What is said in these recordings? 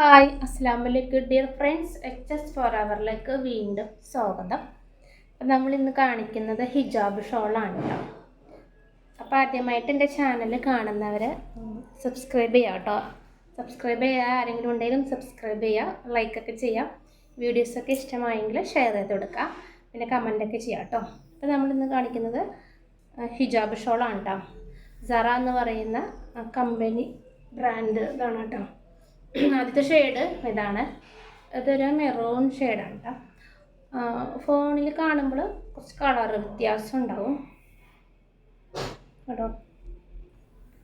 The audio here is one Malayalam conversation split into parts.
ഹായ് അസ്സാം വലൈക്കും dear friends H S four അവറിലേക്ക് വീണ്ടും സ്വാഗതം. അപ്പം നമ്മൾ ഇന്ന് കാണിക്കുന്നത് ഹിജാബ് ഷോളാണ് കേട്ടോ അപ്പോൾ ആദ്യമായിട്ട് എന്റെ ചാനൽ കാണുന്നവർ സബ്സ്ക്രൈബ് ചെയ്യുക കേട്ടോ സബ്സ്ക്രൈബ് ചെയ്യുക ആരെങ്കിലും ഉണ്ടെങ്കിലും സബ്സ്ക്രൈബ് ചെയ്യുക ലൈക്കൊക്കെ ചെയ്യാം. വീഡിയോസൊക്കെ ഇഷ്ടമായെങ്കിൽ ഷെയർ ചെയ്ത് കൊടുക്കുക പിന്നെ കമന്റൊക്കെ ചെയ്യാം കേട്ടോ അപ്പോൾ നമ്മളിന്ന് കാണിക്കുന്നത് ഹിജാബ് ഷോളാണ് കേട്ടോ സറ എന്ന് പറയുന്ന കമ്പനി ബ്രാൻഡ് ഇതാണ് കേട്ടോ ആദ്യത്തെ ഷെയ്ഡ് ഇതാണ്. ഇതൊരു മെറൂൺ ഷെയ്ഡാണ് കേട്ടോ ഫോണിൽ കാണുമ്പോൾ കുറച്ച് കളർ വ്യത്യാസം ഉണ്ടാവും. കേട്ടോ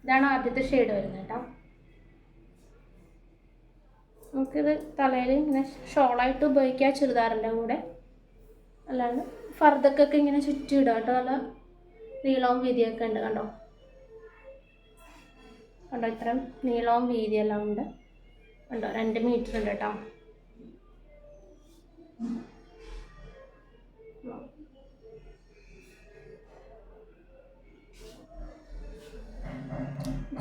ഇതാണ് ആദ്യത്തെ ഷെയ്ഡ് വരുന്നത് കേട്ടോ നമുക്കിത് തലയിൽ ഇങ്ങനെ ഷോളായിട്ട് ഉപയോഗിക്കാം ചുരിദാറിന്റെ കൂടെ. അല്ലാണ്ട് ഫർദക്കൊക്കെ ഇങ്ങനെ ചുറ്റി ഇടുക കേട്ടോ നല്ല നീളവും വീതിയൊക്കെ ഉണ്ട് കണ്ടോ? കണ്ടോ ഇത്രയും നീളവും വീതിയെല്ലാം ഉണ്ട്. ഉണ്ടോ? രണ്ട് മീറ്റർ ഉണ്ട് കേട്ടോ.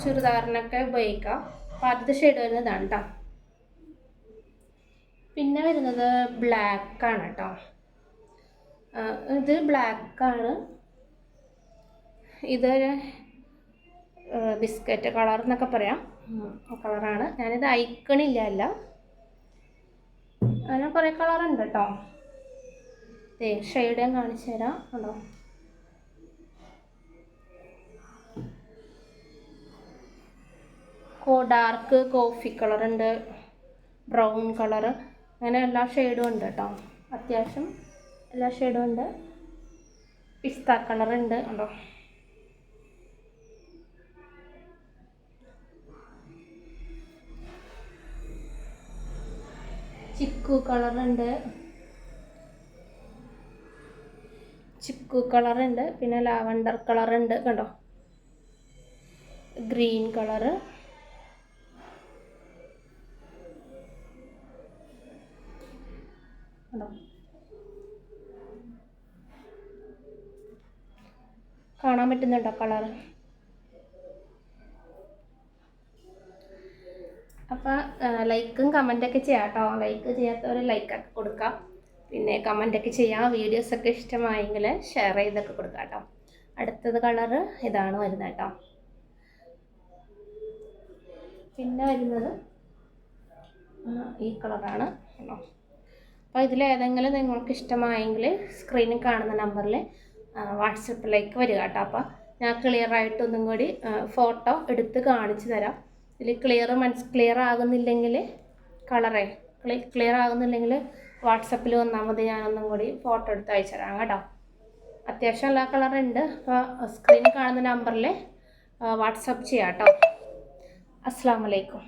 ചുരിദാറിനൊക്കെ ഉപയോഗിക്കാം. അപ്പൊ ആദ്യത്തെ ഷെയ്ഡ് വരുന്നതാണ് കേട്ടോ പിന്നെ വരുന്നത് ബ്ലാക്ക് ആണ് കേട്ടോ ഇത് ബ്ലാക്കാണ് ഇതൊരു ബിസ്ക്കറ്റ് കളർ എന്നൊക്കെ പറയാം. കളറാണ്. ഞാനിത് അയക്കണില്ല അല്ല. അങ്ങനെ കുറേ കളറുണ്ട് കേട്ടോ ദേ ഷെയ്ഡ് ഞാൻ കാണിച്ചു തരാം. ഉണ്ടോ കോ ഡാർക്ക് കോഫി കളറുണ്ട്. ബ്രൗൺ കളർ അങ്ങനെ എല്ലാ ഷെയ്ഡും ഉണ്ട് കേട്ടോ അത്യാവശ്യം എല്ലാ ഷെയ്ഡും ഉണ്ട്. പിസ്ത കളറുണ്ട്. ഉണ്ടോ ചിക്കു കളറുണ്ട്. ചിക്കു കളറുണ്ട്. പിന്നെ ലാവണ്ടർ കളറുണ്ട്. കണ്ടോ? Green colour. കണ്ടോ? കാണാൻ പറ്റുന്നുണ്ടോ കളറ്? അപ്പോൾ ലൈക്കും കമന്റൊക്കെ ചെയ്യാം കേട്ടോ ലൈക്ക് ചെയ്യാത്തവർ ലൈക്കൊക്കെ കൊടുക്കാം. പിന്നെ കമന്റൊക്കെ ചെയ്യാം. വീഡിയോസൊക്കെ ഇഷ്ടമായെങ്കിൽ ഷെയർ ചെയ്തൊക്കെ കൊടുക്കാം കേട്ടോ. അടുത്തത് കളറ് ഇതാണ് വരുന്നത് കേട്ടോ. പിന്നെ വരുന്നത് ഈ കളറാണ്. കേട്ടോ അപ്പോൾ ഇതിലേതെങ്കിലും നിങ്ങൾക്ക് ഇഷ്ടമായെങ്കിൽ സ്ക്രീനിൽ കാണുന്ന നമ്പറിൽ വാട്സപ്പിലേക്ക് വരിക കേട്ടോ. അപ്പോൾ ഞാൻ ക്ലിയർ ആയിട്ടൊന്നും കൂടി ഫോട്ടോ എടുത്ത് കാണിച്ചു തരാം. ഇതിൽ ക്ലിയർ മനസ് ക്ലിയർ ആകുന്നില്ലെങ്കിൽ കളറേ ക്ലിയർ ആകുന്നില്ലെങ്കിൽ വാട്സപ്പിൽ വന്നാൽ മതി ഞാനൊന്നും കൂടി ഫോട്ടോ എടുത്ത് അയച്ചു തരാം കേട്ടോ. അത്യാവശ്യം എല്ലാ കളറുണ്ട് അപ്പോൾ സ്ക്രീനിൽ കാണുന്ന നമ്പറിൽ വാട്സപ്പ് ചെയ്യാം കേട്ടോ. അസ്സാം വലൈക്കും